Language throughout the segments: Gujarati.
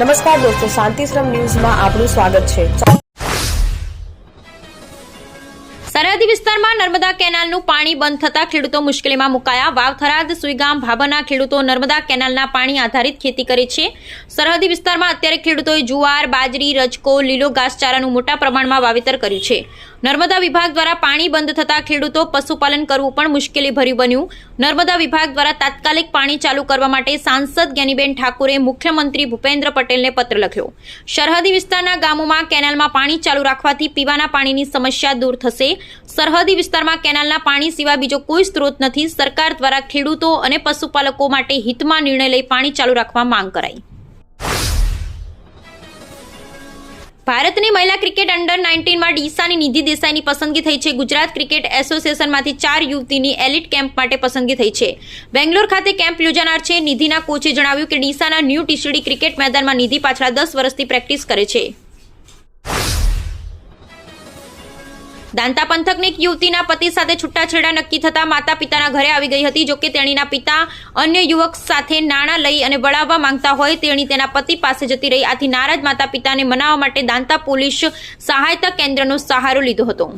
નમસ્કાર દોસ્તો શાંતિશ્રમ ન્યૂઝમાં આપનું સ્વાગત છે. સરહદી વિસ્તારમાં નર્મદા કેનાલનું પાણી બંધ થતા ખેડૂતો મુશ્કેલીમાં મુકાયા. વાવ થરાદ સુઈગામ, ભાભાના ખેડૂતો નર્મદા કેનાલના પાણી આધારિત ખેતી કરે છે. સરહદી વિસ્તારમાં અત્યારે ખેડૂતોએ જુવાર, બાજરી, રજકો, લીલો ઘાસચારાનું મોટા પ્રમાણમાં વાવેતર કર્યું છે. નર્મદા વિભાગ દ્વારા પાણી બંધ થતા ખેડૂતો પશુપાલન કરવું પણ મુશ્કેલી ભર્યું બન્યું. નર્મદા વિભાગ દ્વારા તાત્કાલિક પાણી ચાલુ કરવા માટે સાંસદ જ્ઞાનીબેન ઠાકુરે મુખ્યમંત્રી ભૂપેન્દ્ર પટેલને પત્ર લખ્યો. સરહદી વિસ્તારના ગામોમાં કેનાલમાં પાણી ચાલુ રાખવાથી પીવાના પાણીની સમસ્યા દૂર થશે. સરહદી વિસ્તારમાં કેનાલના પાણી સિવાય બીજો કોઈ સ્ત્રોત નથી. સરકાર દ્વારા ખેડૂતો અને પશુપાલકો માટે હિતમાં નિર્ણય લઈ પાણી ચાલુ રાખવા માંગ કરાઈ. ભારતની મહિલા ક્રિકેટ અંડર નાઇન્ટીનમાં ડીસાની નિધિ દેસાઈની પસંદગી થઈ છે. ગુજરાત ક્રિકેટ એસોસિએશનમાંથી ચાર યુવતીની એલિટ કેમ્પ માટે પસંદગી થઈ છે. બેંગ્લોર ખાતે કેમ્પ યોજાનાર છે. નિધિના કોચે જણાવ્યું કે ડીસાના ન્યૂ ટીસીડી ક્રિકેટ મેદાનમાં નિધિ પાછલા દસ વર્ષથી પ્રેક્ટિસ કરે છે. દાંતા પંથકની યુવતીના પતિ સાથે છૂટાછેડા નક્કી થતા માતા પિતાના ઘરે આવી ગઈ હતી જોકે તેણીના પિતા અન્ય યુવક સાથે નાણાં લઈ અને બળાવવા માંગતા હોય, તેણી તેના પતિ પાસે જતી રહી. આથી નારાજ માતા પિતાને મનાવવા માટે દાંતા પોલીસ સહાયતા કેન્દ્રનો સહારો લીધો હતો.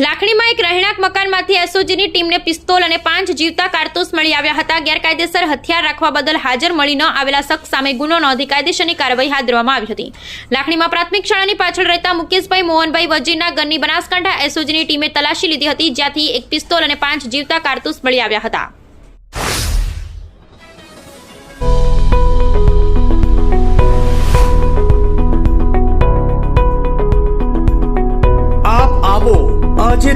લાખણીમાં એક રહેણાંક મકાનમાંથી એસઓજીની ટીમને પિસ્તોલ અને પાંચ જીવતા કારતૂસ મળી આવ્યા હતા. ગેરકાયદેસર હથિયાર રાખવા બદલ હાજર મળી ન આવેલા શખ્સ સામે ગુનો નોંધી કાયદેસરની કાર્યવાહી હાથ ધરવામાં આવી હતી. લાખણીમાં પ્રાથમિક શાળાની પાછળ રહેતા મુકેશભાઈ, મોહનભાઈ વજીરના ઘરની બનાસકાંઠા એસઓજીની ટીમે તલાશી લીધી હતી, જ્યાંથી એક પિસ્તોલ અને પાંચ જીવતા કારતૂસ મળી આવ્યા હતા.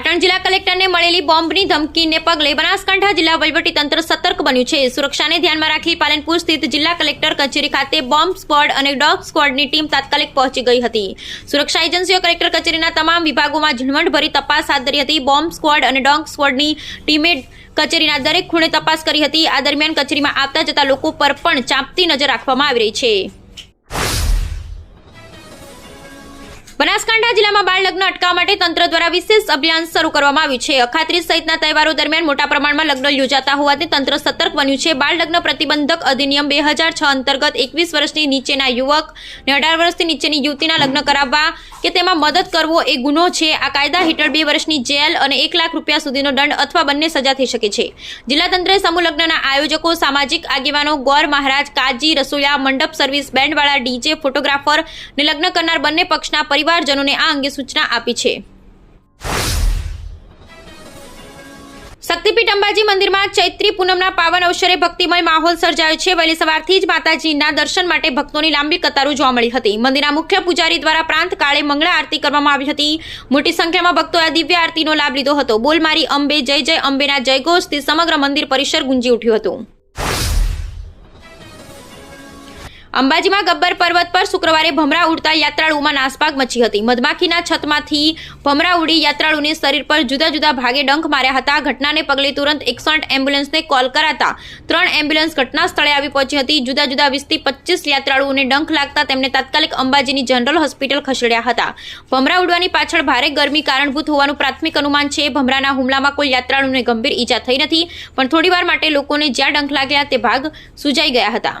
પાટણ જિલ્લા કલેક્ટરને મળેલી બોમ્બની ધમકીને પગલે બનાસકાંઠા જિલ્લા તંત્ર સતર્ક બન્યું છે. સુરક્ષાને ધ્યાનમાં રાખી પાલનપુર સ્થિત જિલ્લા કલેક્ટર કચેરી ખાતે બોમ્બ સ્ક્વોડ અને ડોગ સ્ક્વોડની ટીમ તાત્કાલિક પહોંચી ગઈ હતી. સુરક્ષા એજન્સીઓ કલેક્ટર કચેરીના તમામ વિભાગોમાં ઝીણવટભરી તપાસ હાથ ધરી હતી. બોમ્બ સ્ક્વોડ અને ડોગ સ્ક્વોડની ટીમે કચેરીના દરેક ખૂણે તપાસ કરી હતી. આ દરમિયાન કચેરીમાં આવતા જતા લોકો પર પણ ચાંપતી નજર રાખવામાં આવી રહી છે. બનાસકાંઠા જિલ્લામાં બાળ લગ્ન અટકાવવા માટે તંત્ર દ્વારા વિશેષ અભિયાન શરૂ કરવામાં આવ્યું છે. અખાત્રીજ સહિતના તહેવારો દરમિયાન મોટા પ્રમાણમાં લગ્ન યોજાતા હોવાથી તંત્ર સતર્ક બન્યું છે. બાળ લગ્ન પ્રતિબંધક અધિનિયમ બે હજાર છ અંતર્ગત એકવીસ વર્ષની નીચેના યુવક અને અઢાર વર્ષથી નીચેની યુવતીના લગ્ન કરાવવા કે તેમાં મદદ કરવો એ ગુનો છે. આ કાયદા હેઠળ બે વર્ષની જેલ અને એક લાખ રૂપિયા સુધીનો દંડ અથવા બંને સજા થઈ શકે છે. જિલ્લા તંત્રે સમૂહ લગ્નના આયોજકો, સામાજિક આગેવાનો, ગોર મહારાજ, કાજી, રસોયા, મંડપ સર્વિસ બેન્ડવાળા, ડીજે, ફોટોગ્રાફર ને લગ્ન કરનાર બંને પક્ષના પરિવારજનોને આ અંગે સૂચના આપી છે. શક્તિપીઠ અંબાજી મંદિરમાં ચૈત્રી પૂનમના પાવન અવસરે ભક્તિમય માહોલ સર્જાયો છે. વહેલી સવારથી જ માતાજીના દર્શન માટે ભક્તોની લાંબી કતારો જોવા મળી હતી. મંદિરના મુખ્ય પૂજારી દ્વારા પ્રાંત કાળે મંગળા આરતી કરવામાં આવી હતી. મોટી સંખ્યામાં ભક્તોએ દિવ્ય આરતીનો લાભ લીધો હતો. બોલ મારી અંબે જય જય અંબેના જયઘોષથી સમગ્ર મંદિર પરિસર ગુંજી ઉઠ્યું હતું. અંબાજીમાં ગબ્બર પર્વત પર શુક્રવારે ભમરા ઉડતા યાત્રાળુઓમાં નાસભાગ મચી હતી. મધમાખીના છતમાંથી ભમરા ઉડી યાત્રાળુને શરીર પર જુદા જુદા ભાગે ડંખ માર્યા હતા. ઘટનાને પગલે તુરંત એકસો એમ્બ્યુલન્સને કોલ કરાતા ત્રણ એમ્બ્યુલન્સ ઘટના સ્થળે આવી પહોંચી હતી. જુદા જુદા વીસથી પચીસ યાત્રાળુઓને ડંખ લાગતા તેમને તાત્કાલિક અંબાજીની જનરલ હોસ્પિટલ ખસેડ્યા હતા. ભમરા ઉડવાની પાછળ ભારે ગરમી કારણભૂત હોવાનું પ્રાથમિક અનુમાન છે. ભમરાના હુમલામાં કોઈ યાત્રાળુને ગંભીર ઈજા થઈ નથી, પણ થોડીવાર માટે લોકોને જ્યાં ડંખ લાગ્યા તે ભાગ સૂજાઈ ગયા હતા.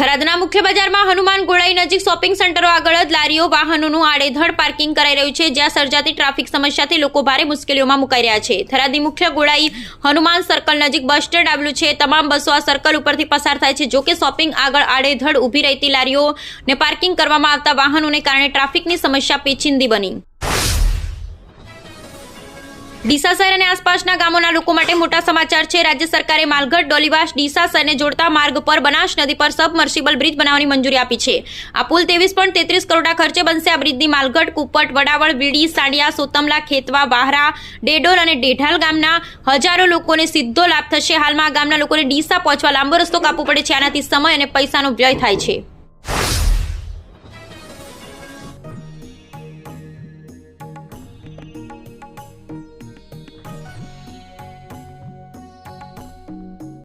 થરાદના મુખ્ય બજારમાં હનુમાન ગોળાઈ નજીક શોપિંગ સેન્ટરો આગળ જ લારીઓ, વાહનોનું આડેધડ પાર્કિંગ કરાઈ રહ્યું છે, જ્યાં સર્જાતી ટ્રાફિક સમસ્યાથી લોકો ભારે મુશ્કેલીઓમાં મુકાઈ રહ્યા છે. થરાદની મુખ્ય ગોળાઈ હનુમાન સર્કલ નજીક બસ સ્ટેન્ડ આવેલું છે. તમામ બસો આ સર્કલ ઉપરથી પસાર થાય છે. જોકે શોપિંગ આગળ આડેધડ ઊભી રહેતી લારીઓને પાર્કિંગ કરવામાં આવતા વાહનોને કારણે ટ્રાફિકની સમસ્યા પેચિંદી બની. ડીસા શહેર અને આસપાસના ગામોના લોકો માટે મોટા સમાચાર છે. રાજ્ય સરકારે માલગઢ ડોલીવાસ, ડીસા જોડતા માર્ગ પર બનાસ નદી પર સબમર્સિબલ બ્રિજ બનાવવાની મંજૂરી આપી છે. આ પુલ ત્રેવીસ પોઈન્ટ તેત્રીસ કરોડના ખર્ચે બનશે આ બ્રિજની માલગઢ કુપટ, વડાવળ બીડી સાંડિયા, સોતમલા, ખેતવા, વાહરા, ડેડોલ અને ડેઢાલ ગામના હજારો લોકોને સીધો લાભ થશે. હાલમાં ગામના લોકોને ડીસા પહોંચવા લાંબો રસ્તો કાપવો પડે છે. આનાથી સમય અને પૈસાનો વ્યય થાય છે.